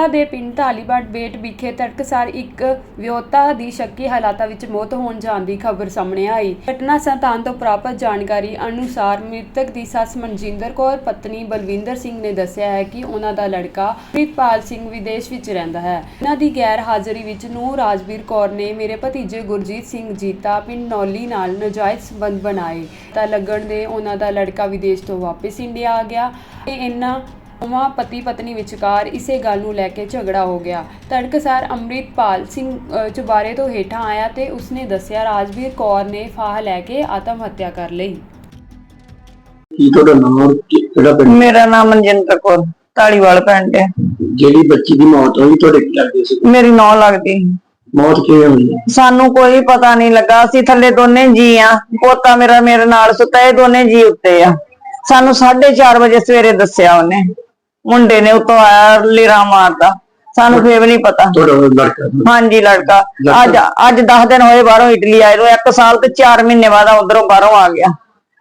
ਕਪੂਰਥਲਾ ਦੇ ਪਿੰਡ ਢਾਲੀਵਾਲ ਬੇਟ ਵਿਖੇ ਤੜਕਸਾਰ ਇੱਕ ਵਿਅਕਤੀ ਦੀ ਸ਼ੱਕੀ ਹਾਲਾਤਾਂ ਵਿੱਚ ਮੌਤ ਹੋਣ ਜਾਣ ਦੀ ਖਬਰ ਸਾਹਮਣੇ ਆਈ। ਘਟਨਾ ਸੰਤਾਨ ਤੋਂ ਪ੍ਰਾਪਤ ਜਾਣਕਾਰੀ ਅਨੁਸਾਰ ਮ੍ਰਿਤਕ ਦੀ ਸੱਸ ਮਨਜਿੰਦਰ ਕੌਰ, ਪਤਨੀ ਬਲਵਿੰਦਰ ਸਿੰਘ ਨੇ ਦੱਸਿਆ ਹੈ ਕਿ ਉਹਨਾਂ ਦਾ ਲੜਕਾ ਪ੍ਰੀਤਪਾਲ ਸਿੰਘ ਵਿਦੇਸ਼ ਵਿੱਚ ਰਹਿੰਦਾ ਹੈ। ਇਹਨਾਂ ਦੀ ਗੈਰ ਹਾਜ਼ਰੀ ਵਿੱਚ ਨੂੰ ਰਾਜਵੀਰ ਕੌਰ ਨੇ ਮੇਰੇ ਭਤੀਜੇ ਗੁਰਜੀਤ ਸਿੰਘ ਜੀਤਾ ਪਿੰਡ ਨੌਲੀ ਨਾਲ ਨਾਜਾਇਜ਼ ਸੰਬੰਧ ਬਣਾਏ ਤਾਂ ਲੱਗਣ ਦੇ ਉਹਨਾਂ ਦਾ ਲੜਕਾ ਵਿਦੇਸ਼ ਤੋਂ ਵਾਪਸ ਇੰਡੀਆ ਆ ਗਿਆ। ਤੇ ਇਹਨਾਂ ਦੋਵਾਂ ਪਤੀ ਪਤਨੀ ਵਿਚਕਾਰ ਇਸੇ ਗੱਲ ਨੂੰ ਲੈ ਕੇ ਝਗੜਾ ਹੋ ਗਿਆ। ਤੜਕਸਾਰ ਅੰਮ੍ਰਿਤਪਾਲ ਸਿੰਘ ਚੁਬਾਰੇ ਤੋਂ ਹੇਠਾਂ ਆਇਆ ਤੇ ਉਸਨੇ ਦੱਸਿਆ ਰਾਜਵੀਰ ਕੌਰ ਨੇ ਫਾਹ ਲੈ ਕੇ ਆਤਮ ਹੱਤਿਆ ਕਰ ਲਈ। ਕੀ ਤੁਹਾਡਾ ਨਾਮ ਕਿਹੜਾ ਪਿੰਡ? ਮੇਰਾ ਨਾਮ ਮਨਜਿੰਦਰ ਕੌਰ ਢਾਲੀਵਾਲ ਪਿੰਡ ਹੈ। ਜਿਹੜੀ ਬੱਚੀ ਦੀ ਮੌਤ ਹੋਈ ਤੁਹਾਡੇ ਕੀ ਲੱਗਦੇ ਸੀ? ਮੇਰੀ ਨੌ ਲੱਗਦੀ। ਸੀ। ਮੌਤ ਕਿਵੇਂ ਹੋਈ? ਸਾਨੂੰ ਕੋਈ ਪਤਾ ਨਹੀਂ ਲੱਗਾ ਅਸੀਂ ਥੱਲੇ ਦੋਨੇ ਜੀ ਆ। ਪੋਤਾ ਮੇਰਾ ਮੇਰੇ ਨਾਲ ਸੁੱਤਾ ਇਹ ਦੋਨੇ ਜੀ ਉੱਤੇ ਆ। ਸਾਨੂੰ 4:30 ਵਜੇ ਸਵੇਰੇ ਦੱਸਿਆ ਉਹਨੇ। ਮੁੰਡੇ ਨੇ ਉਤੋਂ ਆਇਆ ਲੀਰਾ ਮਾਰਦਾ। ਸਾਨੂੰ ਫੇਰ ਵੀ ਨਹੀਂ ਪਤਾ। ਤੁਹਾਡਾ ਲੜਕਾ ਹਾਂਜੀ ਲੜਕਾ। ਅੱਜ ਅੱਜ 10 ਦਿਨ ਹੋਏ ਬਾਹਰੋਂ ਇਟਲੀ ਆਏ ਨੂੰ। 1 ਸਾਲ ਤੇ 4 ਮਹੀਨੇ ਬਾਅਦ ਉਧਰੋਂ ਬਾਹਰੋਂ ਆ ਗਿਆ।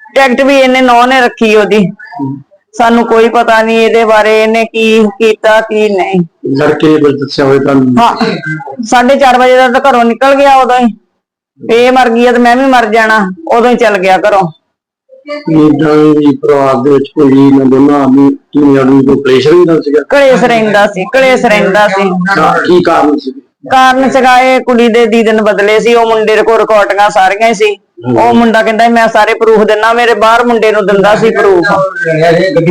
ਟਿਕਟ ਵੀ ਇਹਨੇ ਨੌ ਨੇ ਰੱਖੀ ਉਹਦੀ। ਸਾਨੂੰ ਕੋਈ ਪਤਾ ਨਹੀਂ ਇਹਦੇ ਬਾਰੇ ਇਹਨੇ ਕੀ ਕੀਤਾ ਕੀ ਨਹੀਂ। ਲੜਕੇ ਨੇ ਕੁਝ ਦੱਸਿਆ ਹੋਵੇ ਤੁਹਾਨੂੰ ਹਾਂ 4:30 ਵਜੇ ਦਾ ਤਾਂ ਘਰੋਂ ਨਿਕਲ ਗਿਆ ਉਦੋਂ ਹੀ। ਇਹ ਮਰ ਗਈ ਆ ਤੇ ਮੈਂ ਵੀ ਮਰ ਜਾਣਾ। ਉਦੋਂ ਹੀ ਚੱਲ ਗਿਆ ਘਰੋਂ। ਇਦਾਂ ਹੀ ਪਰਿਵਾਰ ਦੇ ਵਿੱਚ ਕੋਈ ਵੀ ਨਾ ਦੋਨਾਂ ਆਦਮੀ ਦੁਨੀਆ ਨੂੰ ਕੋਈ ਪ੍ਰੈਸ਼ਰ ਨਹੀਂ ਹੁੰਦਾ ਸੀਗਾ। ਕਲੇਸ਼ ਰਹਿੰਦਾ ਸੀ ਕਲੇਸ਼ ਰਹਿੰਦਾ ਸੀ। ਕਾ- ਕੀ ਕਾਰਨ ਸੀ? ਕਾਰਨ ਸੀਗਾ ਇਹ ਕੁੜੀ ਦੇ ਦੀਦਨ ਬਦਲੇ ਸੀ ਉਹ ਮੁੰਡੇ ਦੇ ਕੋਲ ਰਿਕਾਰਡਿੰਗਾਂ ਸਾਰੀਆਂ ਹੀ ਸੀ। ਉਹ ਮੁੰਡਾ ਕਹਿੰਦਾ ਸੀ, ਮੈਂ ਸਾਰੇ ਪ੍ਰੂਫ ਦਿੰਦਾ ਮੇਰੇ ਬਾਹਰ ਮੁੰਡੇ ਨੂੰ ਦਿੰਦਾ ਸੀ ਪ੍ਰੂਫ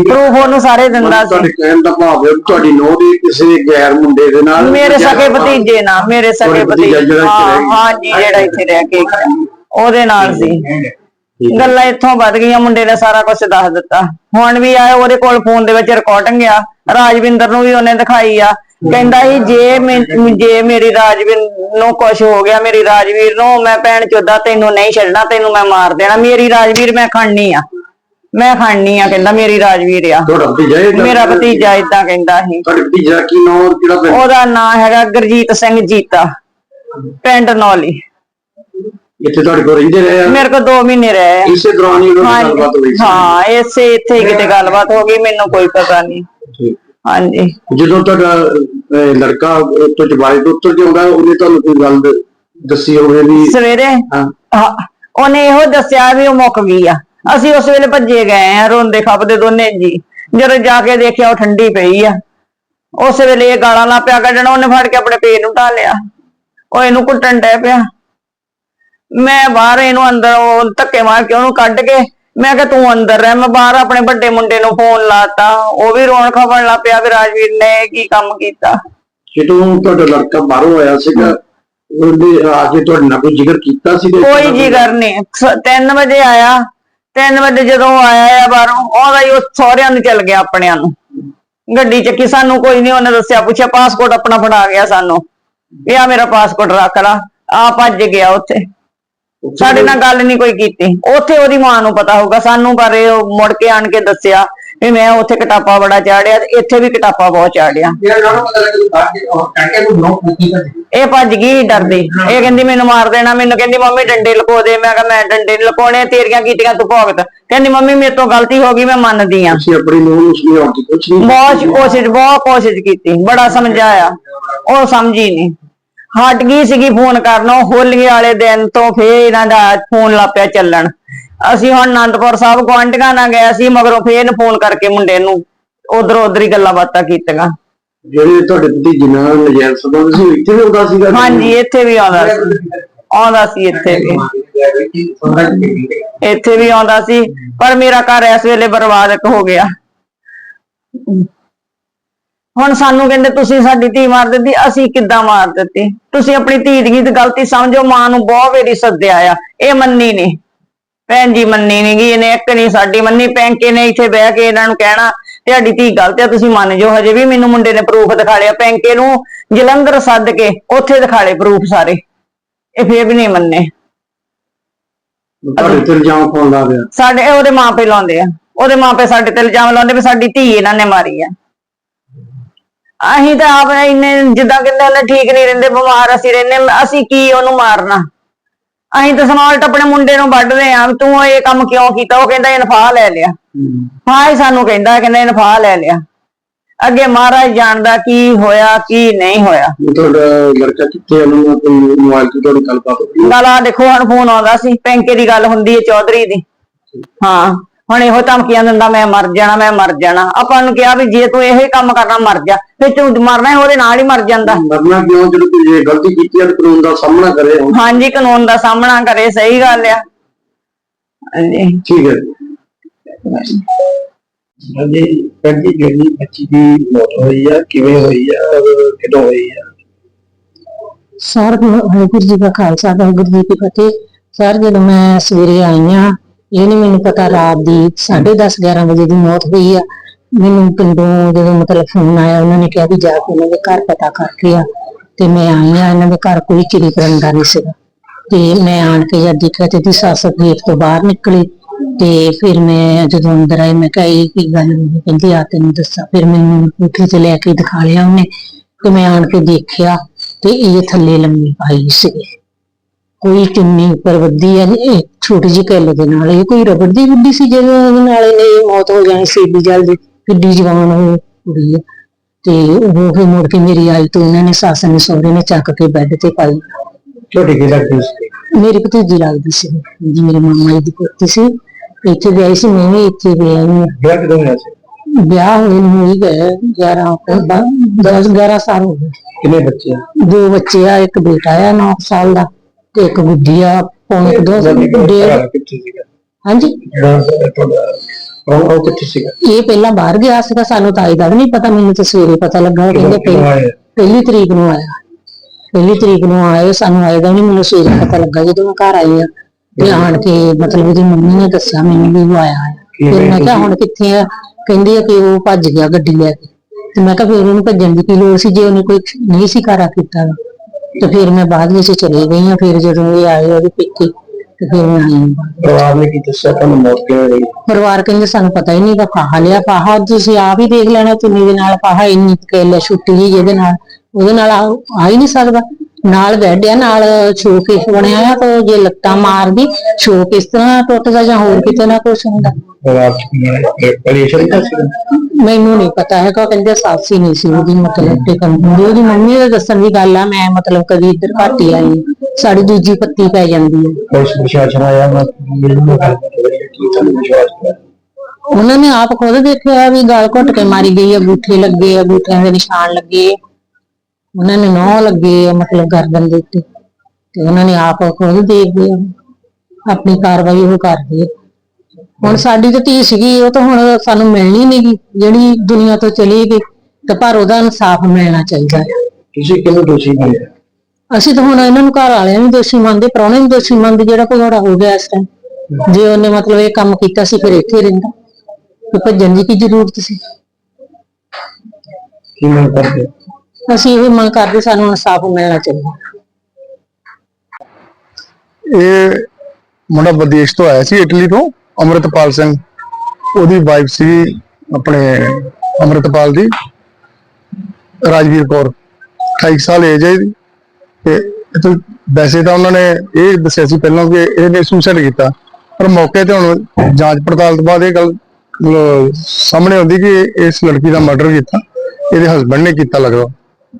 ਪ੍ਰੂਫ ਉਹਨੂੰ ਸਾਰੇ ਦਿੰਦਾ ਸੀ। ਤੁਹਾਡੇ ਕਹਿਣ ਦਾ ਭਾਵ ਹੈ ਤੁਹਾਡੀ ਨੌ ਦੀ ਕਿਸੇ ਗੈਰ ਮੁੰਡੇ ਦੇ ਨਾਲ ਮੇਰੇ ਸਕੇ ਭਤੀਜੇ ਨਾਲ ਮੇਰੇ ਸਕੇ ਤੁਹਾਡੇ ਭਤੀਜਾ ਭਤੀਜੇ ਜਿਹੜਾ ਇੱਥੇ ਹਾਂ ਰਹਿ ਗਿਆ। ਹਾਂਜੀ ਜਿਹੜਾ ਇੱਥੇ ਰਹਿ ਕੇ ਗਿਆ, ਉਹਦੇ ਨਾਲ ਸੀ। ਗੱਲਾਂ ਇੱਥੋਂ ਵੱਧ ਗਈਆਂ ਮੁੰਡੇ ਨੇ ਸਾਰਾ ਕੁਝ ਦੱਸ ਦਿੱਤਾ। ਹੁਣ ਵੀ ਆਇਆ ਉਹਦੇ ਕੋਲ ਫੋਨ ਦੇ ਵਿੱਚ ਰਿਕਾਰਡਿੰਗ ਆ। ਰਾਜਵਿੰਦਰ ਨੂੰ ਵੀ ਉਹਨੇ ਦਿਖਾਈ ਆ। ਕਹਿੰਦਾ ਸੀ ਜੇ ਮੈਂ- ਜੇ ਮੇਰੀ ਰਾਜਵੀਰ ਨੂੰ ਕੁਝ ਹੋ ਗਿਆ ਮੇਰੀ ਰਾਜਵੀਰ ਨੂੰ ਮੈਂ ਭੈਣ ਚੋਦਾ ਤੈਨੂੰ ਨਹੀਂ ਛੱਡਣਾ ਤੈਨੂੰ ਮੈਂ ਮਾਰ ਦੇਣਾ। ਮੇਰੀ ਰਾਜਵੀਰ ਮੈਂ ਖੜਨੀ ਆ। ਮੈਂ ਖੜਨੀ ਆ ਕਹਿੰਦਾ ਮੇਰੀ ਰਾਜਵੀਰ ਆ। ਤੁਹਾਡਾ ਭਤੀਜਾ ਇਹ ਮੇਰਾ ਭਤੀਜਾ ਇਦਾਂ ਕਹਿੰਦਾ ਸੀ। ਤੁਹਾਡੇ ਭਤੀਜਾ ਕੀ ਨਾਮ ਔਰ ਕਿਹੜਾ ਪਿੰਡ? ਉਹਦਾ ਨਾਂ ਹੈਗਾ ਗੁਰਜੀਤ ਸਿੰਘ ਜੀਤਾ। ਪਿੰਡ ਨੌਲੀ। ਇੱਥੇ ਤੁਹਾਡੇ ਕੋਲ ਰਹਿੰਦੇ ਰਹੇ ਆ? ਮੇਰੇ ਕੋਲ 2 ਮਹੀਨੇ ਰਹੇ ਆ। ਇਸੇ ਦੌਰਾਨ ਹੀ ਉਹਨਾਂ ਨਾਲ ਗੱਲਬਾਤ ਹੋਈ ਸੀ? ਹਾਂ ਇਸੇ ਇੱਥੇ ਹੀ ਕਿਤੇ ਗੱਲਬਾਤ ਹੋ ਗਈ ਮੈਨੂੰ ਕੋਈ ਪਤਾ ਨਹੀਂ। ਠੀਕ। ਹਾਂਜੀ। ਜਦੋਂ ਤੁਹਾਡਾ ਅਹ, ਲੜਕਾ ਉੱਤੋਂ ਜਵਾਈ ਤੋਂ ਉੱਤਰ ਕੇ ਆਉਂਦਾ ਉਹਨੇ ਤੁਹਾਨੂੰ ਕੋਈ ਗੱਲ ਦ- ਦੱਸੀ ਹੋਵੇ ਵੀ ਸਵੇਰੇ? ਹਾਂ। ਹਾਂ, ਉਹਨੇ ਇਹੋ ਦੱਸਿਆ ਵੀ ਉਹ ਮੁੱਕ ਗਈ ਆ। ਅਸੀਂ ਉਸ ਵੇਲੇ ਭੱਜੇ ਗਏ ਆ ਰੋਂਦੇ ਖੱਪਦੇ ਦੋਨੇ ਜੀ। ਜਦੋਂ ਜਾ ਕੇ ਦੇਖਿਆ ਉਹ ਠੰਡੀ ਪਈ ਆ। ਉਸ ਵੇਲੇ ਇਹ ਗਾਲਾਂ ਲਾ ਪਿਆ ਕੱਢਣਾ ਉਹਨੇ ਫੜ ਕੇ ਆਪਣੇ ਪੇਟ ਨੂੰ ਢਾ ਲਿਆ। ਉਹ ਇਹਨੂੰ ਕੁੱਟਣ ਡੈ ਪਿਆ। ਮੈਂ ਬਾਹਰ ਇਹਨੂੰ ਅੰਦਰ ਉਹ ਧੱਕੇ ਮਾਰ ਕੇ ਉਹਨੂੰ ਕੱਢ ਕੇ ਮੈਂ ਕਿਹਾ ਤੂੰ ਅੰਦਰ ਰਹਿ ਮੈਂ ਬਾਹਰ ਆਪਣੇ ਵੱਡੇ ਮੁੰਡੇ ਨੂੰ ਫੋਨ ਲਾਤਾ ਉਹ ਵੀ ਰੋਣ ਖਪਣ ਲੱਗ ਪਿਆ ਵੀ ਰਾਜਵੀਰ ਨੇ ਇਹ ਕੀ ਕੰਮ ਕੀਤਾ। ਜਦੋਂ ਤੁਹਾਡਾ ਲੜਕਾ ਬਾਹਰੋਂ ਆਇਆ ਸੀਗਾ ਉਹਨੇ ਆ ਕੇ ਤੁਹਾਡੇ ਨਾਲ ਕੋਈ ਜ਼ਿਕਰ ਕੀਤਾ ਸੀ ਕੋਈ ਜਿਗਰ ਨਹੀਂ। 3 ਵਜੇ ਆਇਆ 3 ਵਜੇ ਜਦੋਂ ਆਇਆ ਆ ਬਾਹਰੋਂ ਉਹਦਾ ਹੀ ਉਹ ਸਹੁਰਿਆਂ ਨੂੰ ਚਲ ਗਿਆ ਆਪਣਿਆਂ ਨੂੰ। ਗੱਡੀ ਚੱਕੀ ਸਾਨੂੰ ਕੋਈ ਨਹੀਂ ਉਹਨੇ ਦੱਸਿਆ ਪੁੱਛਿਆ ਪਾਸਪੋਰਟ ਆਪਣਾ ਫੜਾ ਗਿਆ ਸਾਨੂੰ। ਵੀ ਆ ਮੇਰਾ ਪਾਸਪੋਰਟ ਰੱਖ ਲਾ ਆ ਭੱਜ ਗਿਆ ਉੱਥੇ। ਸਾਡੇ ਨਾਲ ਗੱਲ ਨਹੀਂ ਕੋਈ ਕੀਤੀ। ਉੱਥੇ ਉਹਦੀ ਮਾਂ ਨੂੰ ਪਤਾ ਹੋਊਗਾ ਸਾਨੂੰ ਪਰ ਇਹ ਉਹ ਮੁੜ ਕੇ ਆਣ ਕੇ ਦੱਸਿਆ ਵੀ ਮੈਂ ਉੱਥੇ ਕਟਾਪਾ ਬੜਾ ਚਾੜਿਆ ਤੇ ਇੱਥੇ ਵੀ ਕਟਾਪਾ ਬਹੁਤ ਚਾੜਿਆ। ਇਹ ਭੱਜ ਗਈ ਡਰਦੀ। ਇਹ ਕਹਿੰਦੀ ਮੈਨੂੰ ਮਾਰ ਦੇਣਾ ਮੈਨੂੰ ਕਹਿੰਦੀ ਮੰਮੀ ਡੰਡੇ ਲਕੋ ਦੇ। ਮੈਂ ਕਿਹਾ ਮੈਂ ਡੰਡੇ ਨੀ ਲਕੋਣੇ ਤੇਰੀਆਂ ਕੀਤੀਆਂ ਤੂੰ ਭੁਗਤ। ਕਹਿੰਦੀ ਮੰਮੀ ਮੇਰੇ ਤੋਂ ਗਲਤੀ ਹੋ ਗਈ ਮੈਂ ਮੰਨਦੀ ਆ। ਤੁਸੀਂ ਆਪਣੀ ਨੂੰਹ ਨੂੰ ਸਮਝਾਉਣ ਦੀ ਕੁਛ ਨਹੀਂ ਬਹੁਤ ਕੋਸ਼ਿਸ਼ ਬਹੁਤ ਕੋਸ਼ਿਸ਼ ਕੀਤੀ। ਬੜਾ ਸਮਝਾਇਆ। ਉਹ ਸਮਝੀ ਨਹੀਂ ਹਟ ਗਈ ਸੀਗੀ ਫੋਨ ਕਰਨੋਂ ਹੋਲੀ ਵਾਲੇ ਦਿਨ ਤੋਂ ਫੇਰ ਇਹਨਾਂ ਦਾ ਫੋਨ ਲੱਪਿਆ ਚੱਲਣ। ਅਸੀਂ ਹੁਣ ਆਨੰਦਪੁਰ ਸਾਹਿਬ ਗੁਆਂਢੀਆਂ ਨਾਲ ਗਏ ਸੀ ਮਗਰੋਂ ਫੇਰ ਇਹਨੂੰ ਫੋਨ ਕਰਕੇ ਮੁੰਡੇ ਨੂੰ ਉਧਰ ਉਧਰ ਹੀ ਗੱਲਾਂ ਬਾਤਾਂ ਕੀਤੀਆਂ। ਜਿਹੜੇ ਤੁਹਾਡੇ ਭਤੀਜੇ ਨਾਲ ਨਜਾਇਜ਼ ਸੰਬੰਧ ਸੀ ਇੱਥੇ ਵੀ ਹੁੰਦਾ ਸੀਗਾ? ਹਾਂਜੀ ਇੱਥੇ ਵੀ ਆਉਂਦਾ ਸੀ। ਆਉਂਦਾ ਸੀ ਇੱਥੇ ਵੀ। ਇੱਥੇ ਵੀ ਆਉਂਦਾ ਸੀ ਪਰ ਮੇਰਾ ਘਰ ਇਸ ਵੇਲੇ ਬਰਬਾਦ ਹੋ ਗਿਆ। ਹੁਣ ਸਾਨੂੰ ਕਹਿੰਦੇ ਤੁਸੀਂ ਸਾਡੀ ਧੀ ਮਾਰ ਦਿੱਤੀ ਅਸੀਂ ਕਿੱਦਾਂ ਮਾਰ ਦਿੱਤੀ? ਤੁਸੀਂ ਆਪਣੀ ਧੀ ਦੀ ਗਲਤੀ ਸਮਝੋ ਮਾਂ ਨੂੰ ਬਹੁਤ ਵੇਰੀ ਸੱਦਿਆ ਆ ਇਹ ਮੰਨੀ ਨਹੀਂ। ਭੈਣ ਜੀ ਮੰਨੀ ਨੀ ਗੀ ਇਹਨੇ ਇੱਕ ਨਹੀਂ ਸਾਡੀ ਮੰਨੀ ਪੈਂਕੇ ਨੇ ਇੱਥੇ ਬਹਿ ਕੇ ਇਹਨਾਂ ਨੂੰ ਕਹਿਣਾ ਤੁਹਾਡੀ ਧੀ ਗਲਤ ਆ ਤੁਸੀਂ ਮੰਨ ਜਾਓ ਹਜੇ ਵੀ ਮੈਨੂੰ ਮੁੰਡੇ ਨੇ ਪ੍ਰੂਫ ਦਿਖਾ ਲਿਆ ਪੈਂਕੇ ਨੂੰ ਜਲੰਧਰ ਸੱਦ ਕੇ ਉੱਥੇ ਦਿਖਾ ਲਏ ਪ੍ਰੂਫ ਸਾਰੇ। ਇਹ ਫੇਰ ਵੀ ਨਹੀਂ ਮੰਨੇ। ਤੁਹਾਡੇ ਤੇ ਇਲਜ਼ਾਮ ਲੱਗ ਪਿਆ। ਸਾਡੇ ਉਹਦੇ ਮਾਪੇ ਲਾਉਂਦੇ ਆ ਉਹਦੇ ਮਾਪੇ ਸਾਡੇ ਤੇ ਇਲਜ਼ਾਮ ਲਾਉਂਦੇ ਵੀ ਸਾਡੀ ਧੀ ਇਹਨਾਂ ਨੇ ਮਾਰੀ ਆ। ਅਸੀਂ ਤਾਂ ਆਪ ਇੰਨੇ ਜਿੱਦਾਂ ਕਹਿੰਦੇ ਹੁੰਦੇ ਠੀਕ ਨਹੀਂ ਰਹਿੰਦੇ ਬਿਮਾਰ ਅਸੀਂ ਰਹਿੰਦੇ ਅਸੀਂ ਕੀ ਉਹਨੂੰ ਮਾਰਨਾ? ਅਸੀਂ ਤਾਂ ਸਮਾਲਟ ਆਪਣੇ ਮੁੰਡੇ ਨੂੰ ਵੱਢਦੇ ਆ ਤੂੰ ਇਹ ਕੰਮ ਕਿਉਂ ਕੀਤਾ? ਉਹ ਕਹਿੰਦਾ ਇਹ ਨਫਾ ਲੈ ਲਿਆ। ਹਾਂ। ਹੀ ਸਾਨੂੰ ਕਹਿੰਦਾ ਕਹਿੰਦਾ ਇਹ ਨਫਾ ਲੈ ਲਿਆ। ਅੱਗੇ ਮਹਾਰਾਜ ਜਾਣਦਾ ਕੀ ਹੋਇਆ ਕੀ ਨਹੀਂ ਹੋਇਆ। ਤੁਹਾਡਾ ਲੜਕਾ ਕਿੱਥੇ ਆ? ਉਹਨਾਂ ਨਾਲ ਕੋਈ ਮੋਬਾਈਲ ਤੇ ਤੁਹਾਡੀ ਗੱਲਬਾਤ ਹੋਈ? ਹੈ? ਗੱਲ ਆ ਦੇਖੋ ਹੁਣ ਫੋਨ ਆਉਂਦਾ ਸੀ ਪੈਂਕੇ ਦੀ ਗੱਲ ਹੁੰਦੀ ਹੈ ਚੌਧਰੀ ਦੀ। ਹਾਂ। ਹੁਣ ਇਹੋ ਧਮਕੀਆਂ ਦਿੰਦਾ ਮੈਂ ਮਰ ਜਾਣਾ ਮੈਂ ਮਰ ਜਾਣਾ। ਆਪਾਂ ਨੂੰ ਕਿਹਾ ਵੀ ਜੇ ਤੂੰ ਇਹੋ ਹੀ ਕੰਮ ਕਰਨਾ ਮਰ ਜਾ। ਫਿਰ ਤੂੰ ਮਰਨਾ ਹੈ ਉਹਦੇ ਨਾਲ ਹੀ ਮਰ ਜਾਂਦਾ। ਮਰਨਾ ਕਿਉਂ? ਜਦੋਂ ਤੁਸੀਂ ਇਹ ਗਲਤੀ ਕੀਤੀ ਹੈ ਤਾਂ ਕਾਨੂੰਨ ਦਾ ਸਾਹਮਣਾ ਕਰੇ ਹਾਂਜੀ ਕਾਨੂੰਨ ਦਾ ਸਾਹਮਣਾ ਕਰੇ ਸਹੀ ਗੱਲ ਆ। ਹਾਂਜੀ। ਠੀਕ ਹੈ। ਹਾਂਜੀ ਕੰਜੀ ਜਿਹੜੀ ਬੱਚੀ ਦੀ ਮੌਤ ਹੋਈ ਆ ਕਿਵੇਂ ਹੋਈ ਆ ਔਰ ਕਿਦੋਂ ਹੋਈ ਆ? ਸਰ ਵਾਹਿਗੁਰੂ ਜੀ ਦਾ ਖਾਲਸਾ ਵਾਹਿਗੁਰੂ ਜੀ ਕੀ ਫਤਿਹ। ਸਰ ਜਦੋਂ ਮੈਂ ਸਵੇਰੇ ਆਈ ਆ ਇਹ ਨਹੀਂ ਮੈਨੂੰ ਪਤਾ ਰਾਤ ਦੀ 10:30 11 ਵਜੇ ਦੀ ਮੌਤ ਹੋਈ ਆ। ਮੈਨੂੰ ਪਿੰਡੋਂ ਜਦੋਂ ਮਤਲਬ ਫੋਨ ਆਇਆ, ਉਹਨਾਂ ਨੇ ਕਿਹਾ ਵੀ ਜਾ ਕੇ ਉਹਨਾਂ ਦੇ ਘਰ ਪਤਾ ਕਰਕੇ ਆ। ਤੇ ਮੈਂ ਆਈ ਆ, ਇਹਨਾਂ ਦੇ ਘਰ ਕੋਈ ਕਿਰੀ ਕਰਨ ਦਾ ਨਹੀਂ ਸੀਗਾ। ਤੇ ਮੈਂ ਆਣ ਕੇ ਜਦ ਦੇਖਿਆ ਤੇ ਦੀ ਸੱਸ ਗੇਟ ਤੋਂ ਬਾਹਰ ਨਿਕਲੀ। ਤੇ ਫਿਰ ਮੈਂ ਜਦੋਂ ਅੰਦਰ ਆਈ, ਮੈਂ ਕਿਹਾ, ਇਹ ਕੀ ਗੱਲ ਹੋਈ ਕਹਿੰਦੀ, ਆ ਤੈਨੂੰ ਦੱਸਾਂ। ਫਿਰ ਮੈਨੂੰ ਕੋਠੇ ਤੇ ਲੈ ਕੇ ਦਿਖਾ ਲਿਆ ਉਹਨੇ। ਤੇ ਮੈਂ ਆਣ ਕੇ ਦੇਖਿਆ ਤੇ ਇਹ ਥੱਲੇ ਲੰਮੀ ਪਾਈ ਸੀ ਕੋਈ ਚੁੰਨੀ ਉੱਪਰ ਵੱਧੀ ਆ ਇਹ ਛੋਟੀ ਜਿਹੀ ਕਿੱਲ ਦੇ ਨਾਲ ਇਹ ਕੋਈ ਰਬੜ ਦੀ ਗੁੱਡੀ ਸੀ ਜਿਹਦੇ ਨਾਲ ਇਹਨੇ ਮੌਤ ਹੋ ਜਾਣੀ ਸੀ ਏਡੀ ਜਲਦੀ ਕਿੱਡੀ ਜਵਾਨ ਉਹ ਕੁੜੀ ਆ। ਤੇ ਉਹ ਫਿਰ ਮੁੜ ਕੇ ਮੇਰੀ ਆਈ ਤੋਂ ਇਹਨਾਂ ਨੇ ਸੱਸ ਨੇ ਸਹੁਰੇ ਨੇ ਚੱਕ ਕੇ ਬੈੱਡ ਤੇ ਪਾਈ। ਛੋਟੀ ਕੀ ਲੱਗਦੀ ਸੀ? ਮੇਰੀ ਭਤੀਜੀ ਲੱਗਦੀ ਸੀ ਜੀ ਮੇਰੇ ਮਾਮਾ ਜੀ ਦੀ ਪੁੱਤੀ ਸੀ। ਇੱਥੇ ਵਿਆਹੀ ਸੀ ਮੈਂ ਵੀ ਇੱਥੇ ਵਿਆਹੀ ਹਾਂ। ਵਿਆਹ ਕਦੋਂ ਹੋਇਆ ਸੀ? ਵਿਆਹ ਹੋਏ ਨੂੰ ਹੀ ਗਏ 11 10 11 ਸਾਲ ਹੋ ਗਏ। ਕਿੰਨੇ ਬੱਚੇ ਦੋ ਬੱਚੇ ਆ ਇੱਕ ਬੇਟਾ ਆ 9 ਸਾਲ ਦਾ। ਇੱਕ ਗੁੱਡੀ ਆ ਪੌਣੇ ਕੁ ਦੋ ਡੇਢ ਕਿੱਥੇ ਸੀਗਾ? ਹਾਂਜੀ? ਜਿਹੜਾ ਤੁਹਾਡਾ ਉਹ ਉਹ ਕਿੱਥੇ ਸੀਗਾ? ਇਹ ਪਹਿਲਾਂ ਬਾਹਰ ਗਿਆ ਸੀਗਾ ਸਾਨੂੰ ਤਾਂ ਇਹਦਾ ਵੀ ਨਹੀਂ ਪਤਾ ਮੈਨੂੰ ਤਾਂ ਸਵੇਰੇ ਪਤਾ ਲੱਗਾ ਉਹ ਕਹਿੰਦੇ ਪਹਿਲੀ ਆਏ? ਤਰੀਕ ਨੂੰ ਆਇਆ। ਪਹਿਲੀ ਤਰੀਕ ਨੂੰ ਆਏ ਸਾਨੂੰ ਆਏਗਾ ਨਹੀਂ ਮੈਨੂੰ ਸਵੇਰੇ ਪਤਾ ਲੱਗਾ ਜਦੋਂ ਮੈਂ ਘਰ ਆਈ ਆ। ਤੇ ਆਣ ਕੇ ਮਤਲਬ ਉਹਦੀ ਮੰਮੀ ਨੇ ਦੱਸਿਆ ਮੈਨੂੰ ਵੀ ਉਹ ਆਇਆ ਕੀ ਫਿਰ ਮੈਂ ਕਿਹਾ ਹੁਣ ਕਿੱਥੇ ਆ? ਕਹਿੰਦੀ ਆ ਕਿ ਉਹ ਭੱਜ ਗਿਆ ਗੱਡੀ ਲੈ ਕੇ। ਤੇ ਮੈਂ ਕਿਹਾ ਫਿਰ ਉਹਨੂੰ ਭੱਜਣ ਦੀ ਕੀ ਲੋੜ ਸੀ ਜੇ ਉਹਨੇ ਕੋਈ ਨਹੀਂ ਸੀ ਕਾਰਾ ਕੀਤਾ। ਤੇ ਫਿਰ ਮੈਂ ਬਾਅਦ ਵਿੱਚ ਚਲੇ ਗਈ ਆ ਫਿਰ ਜਦੋਂ ਇਹ ਆਏ ਉਹਦੇ ਪਿੱਛੇ ਤੇ ਫਿਰ ਮੈਂ ਆਈ। ਹਾਂ। ਪਰਿਵਾਰ ਨੇ ਕੀ ਦੱਸਿਆ ਤੁਹਾਨੂੰ ਮੌਤ ਕਿਵੇਂ ਹੋਈ? ਪਰਿਵਾਰ ਕਹਿੰਦੇ ਸਾਨੂੰ ਪਤਾ ਹੀ ਨਹੀਂ ਕਿ ਫਾਹਾ ਲਿਆ ਫਾਹਾ ਤੁਸੀਂ ਆਪ ਹੀ ਦੇਖ ਲੈਣਾ ਚੁੰਨੀ ਦੇ ਨਾਲ ਫਾਹਾ ਇੰਨੀ ਕੇਲੇ ਛੁੱਟੀ ਜੀ ਜਿਹਦੇ ਨਾਲ ਉਹਦੇ ਨਾਲ ਆ ਆ ਹੀ ਨਹੀਂ ਸਕਦਾ। ਨਾਲ ਬੈੱਡ ਆ ਨਾਲ ਸ਼ੋਕੇਸ ਬਣਿਆ ਆ ਤਾਂ ਜੇ ਲੱਤਾਂ ਮਾਰਦੀ ਸ਼ੋਕੇਸ ਤਰ੍ਹਾਂ ਟੁੱਟਦਾ ਜਾਂ ਹੋਰ ਕਿਤੇ ਨਾ ਕੁਛ ਹੁੰਦਾ। ਪਰਿਵਾਰ ਚ ਕੀ ਹੈ ਕਲੇਸ਼ਨ ਦਾ ਮੈਨੂੰ ਨਹੀਂ ਪਤਾ ਹੈਗਾ ਕਹਿੰਦੇ ਸੱਸ ਹੀ ਨਹੀਂ ਸੀ ਉਹਦੀ ਮਤਲਬ ਟਿਕਣ ਹੁੰਦੀ ਉਹਦੀ ਮੰਮੀ ਦੇ ਦੱਸਣ ਦੀ ਗੱਲ ਆ ਮੈਂ ਮਤਲਬ ਕਦੀ ਇੱਧਰ ਘੱਟ ਹੀ ਆਈ ਸਾਡੀ ਦੂਜੀ ਪੱਤੀ ਪੈ ਜਾਂਦੀ ਹੈ ਪੁਲਿਸ ਪ੍ਰਸ਼ਾਸਨ ਆਇਆ ਮੈਂ ਮੈਨੂੰ ਗੱਲ ਕੀ ਤੁਹਾਨੂੰ ਵਿਸ਼ਵਾਸ ਹੈ ਉਹਨਾਂ ਨੇ ਆਪ ਖੁਦ ਦੇਖਿਆ ਵੀ ਗਲ ਘੁੱਟ ਕੇ ਮਾਰੀ ਗਈ ਆ ਅੰਗੂਠੇ ਲੱਗੇ ਆ ਅੰਗੂਠਿਆਂ ਦੇ ਨਿਸ਼ਾਨ ਲੱਗੇ। ਉਹਨਾਂ ਨੇ ਨੌ ਲੱਗੇ ਆ ਮਤਲਬ ਗਰਦਨ ਦੇ ਉੱਤੇ। ਤੇ ਉਹਨਾਂ ਨੇ ਆਪ ਖੁਦ ਦੇਖਦੇ ਆ ਆਪਣੀ ਕਾਰਵਾਈ ਉਹ ਕਰਦੇ ਆ। ਹੁਣ ਸਾਡੀ ਤਾਂ ਧੀ ਸੀਗੀ ਉਹ ਤਾਂ ਹੁਣ ਸਾਨੂੰ ਮਿਲਣੀ ਨਹੀਂਗੀ ਜਿਹੜੀ ਦੁਨੀਆ ਤੋਂ ਚਲੀ ਗਈ ਤੇ ਪਰ ਉਹਦਾ ਇਨਸਾਫ ਮਿਲਣਾ ਚਾਹੀਦਾ ਹੈ। ਤੁਸੀਂ ਕਿਹਨੂੰ ਦੋਸ਼ੀ ਮੰਨਦੇ? ਅਸੀਂ ਤਾਂ ਹੁਣ ਇਹਨਾਂ ਨੂੰ ਘਰ ਵਾਲਿਆਂ ਨੂੰ ਦੋਸ਼ੀ ਮੰਨਦੇ ਪ੍ਰਾਹੁਣੇ ਨੂੰ ਦੋਸ਼ੀ ਮੰਨਦੇ ਜਿਹੜਾ ਕੋਈ ਹੋੜਾ ਹੋ ਗਿਆ ਇਸ ਟਾਈਮ ਜੇ ਉਹਨੇ ਮਤਲਬ ਇਹ ਕੰਮ ਕੀਤਾ ਸੀ ਫਿਰ ਇੱਥੇ ਰਹਿੰਦਾ। ਤੇ ਭੱਜਣ ਦੀ ਕੀ ਜ਼ਰੂਰਤ ਸੀ? ਕੀ ਮੰਗ ਕਰਦੇ? ਅਸੀਂ ਇਹ ਮੰਗ ਕਰਦੇ ਸਾਨੂੰ ਇਨਸਾਫ ਮਿਲਣਾ ਚਾਹੀਦਾ। ਇਹ ਮੁੰਡਾ ਵਿਦੇਸ਼ ਤੋਂ ਆਇਆ ਸੀ ਇਟਲੀ ਤੋਂ। ਅਮਰਿਤਪਾਲ ਸਿੰਘ। ਉਹਦੀ ਵਾਈਫ ਸੀ ਆਪਣੇ ਅਮਰਿਤਪਾਲ ਦੀ ਰਾਜਵੀਰ ਕੌਰ। 28 ਸਾਲ ਏਜ ਹੈ ਤੇ ਤੋਂ ਵੈਸੇ ਤਾਂ ਉਹਨਾਂ ਨੇ ਇਹ ਦੱਸਿਆ ਸੀ ਪਹਿਲਾਂ ਕਿ ਇਹਨੇ ਸੁਸਾਈਡ ਕੀਤਾ। ਪਰ ਮੌਕੇ ਤੇ ਹੁਣ ਜਾਂਚ ਪੜਤਾਲ ਤੋਂ ਬਾਅਦ ਇਹ ਗੱਲ ਸਾਹਮਣੇ ਆਉਂਦੀ ਕਿ ਇਸ ਲੜਕੀ ਦਾ ਮਰਡਰ ਕੀਤਾ। ਇਹਦੇ ਹਸਬੰਡ ਨੇ ਕੀਤਾ ਲੱਗਦਾ।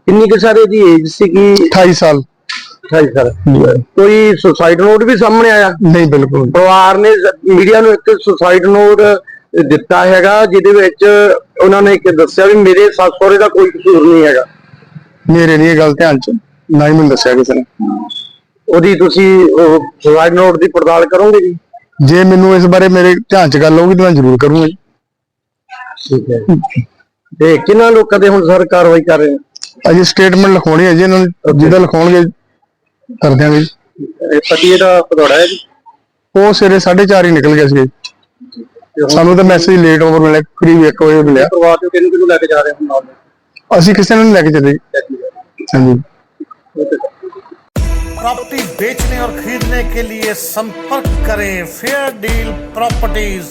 ਕਿੰਨੀ ਕੁ ਸਾਰੇ ਦੀ ਏਜ ਸੀਗੀ 28 ਸਾਲ। 28 ਸਾਲ ਕੋਈ ਸੁਸਾਈਡ ਨੋਟ ਵੀ ਸਾਹਮਣੇ ਆਇਆ? ਨਹੀਂ ਬਿਲਕੁਲ ਪਰਿਵਾਰ ਨੇ ਮੀਡੀਆ ਨੂੰ ਇੱਕ ਸੁਸਾਈਡ ਨੋਟ ਦਿੱਤਾ ਹੈਗਾ ਜਿਹਦੇ ਵਿੱਚ ਉਹਨਾਂ ਨੇ ਇੱਕ ਦੱਸਿਆ ਵੀ ਮੇਰੇ ਸੱਸ ਸਹੁਰੇ ਦਾ ਕੋਈ ਕਸੂਰ ਨਹੀਂ ਹੈਗਾ। ਮੇਰੇ ਨਹੀਂ ਇਹ ਗੱਲ ਧਿਆਨ ਚ ਨਾ ਹੀ ਮੈਨੂੰ ਦੱਸਿਆ ਕਿਸੇ ਨੇ। ਉਹਦੀ ਤੁਸੀਂ ਸੁਸਾਈਡ ਨੋਟ ਦੀ ਪੜਤਾਲ ਕਰੋਗੇ ਜੀ? ਜੇ ਮੈਨੂੰ ਇਸ ਬਾਰੇ ਮੇਰੇ ਧਿਆਨ ਚ ਗੱਲ ਆਊਗੀ ਤਾਂ ਮੈਂ ਜ਼ਰੂਰ ਕਰੂੰਗਾ ਜੀ। ਠੀਕ ਹੈ। ਤੇ ਕਿੰਨਾ ਲੋਕਾਂ ਤੇ ਹੁਣ ਸਰ ਕਾਰਵਾਈ ਕਰ ਰਹੇ ਨੇ? ਅਜੇ ਸਟੇਟਮੈਂਟ ਲਿਖਾਉਣੀ ਹੈ ਜੀ ਇਹਨਾਂ ਨੂੰ ਜਿਹਦਾ ਲਿਖਾਉਣਗੇ ਕਰ ਦਿਆਂਗੇ ਜੀ ਇਹ ਪਤੀ ਇਹਦਾ ਪਤੋੜਾ ਹੈ ਜੀ ਉਹ ਸਵੇਰੇ 4:30 ਹੀ ਨਿਕਲ ਗਿਆ ਸੀ ਸਾਨੂੰ ਤਾਂ ਮੈਸੇਜ ਲੇਟ ਓਵਰ ਮਿਲਿਆ ਕਰੀਬ 1 ਵਜੇ ਮਿਲਿਆ ਪਰਿਵਾਰ ਤੋਂ ਕਿਹਨੂੰ ਕਿਹਨੂੰ ਲੈ ਕੇ ਜਾ ਰਹੇ ਹੋ ਨਾਲ ਅਸੀਂ ਕਿਸੇ ਨੂੰ ਨਹੀਂ ਲੈ ਕੇ ਚੱਲੇ ਜੀ। ਹਾਂਜੀ प्रॉपर्टी बेचने और खरीदने के लिए संपर्क करें फेयर डील प्रॉपर्टीज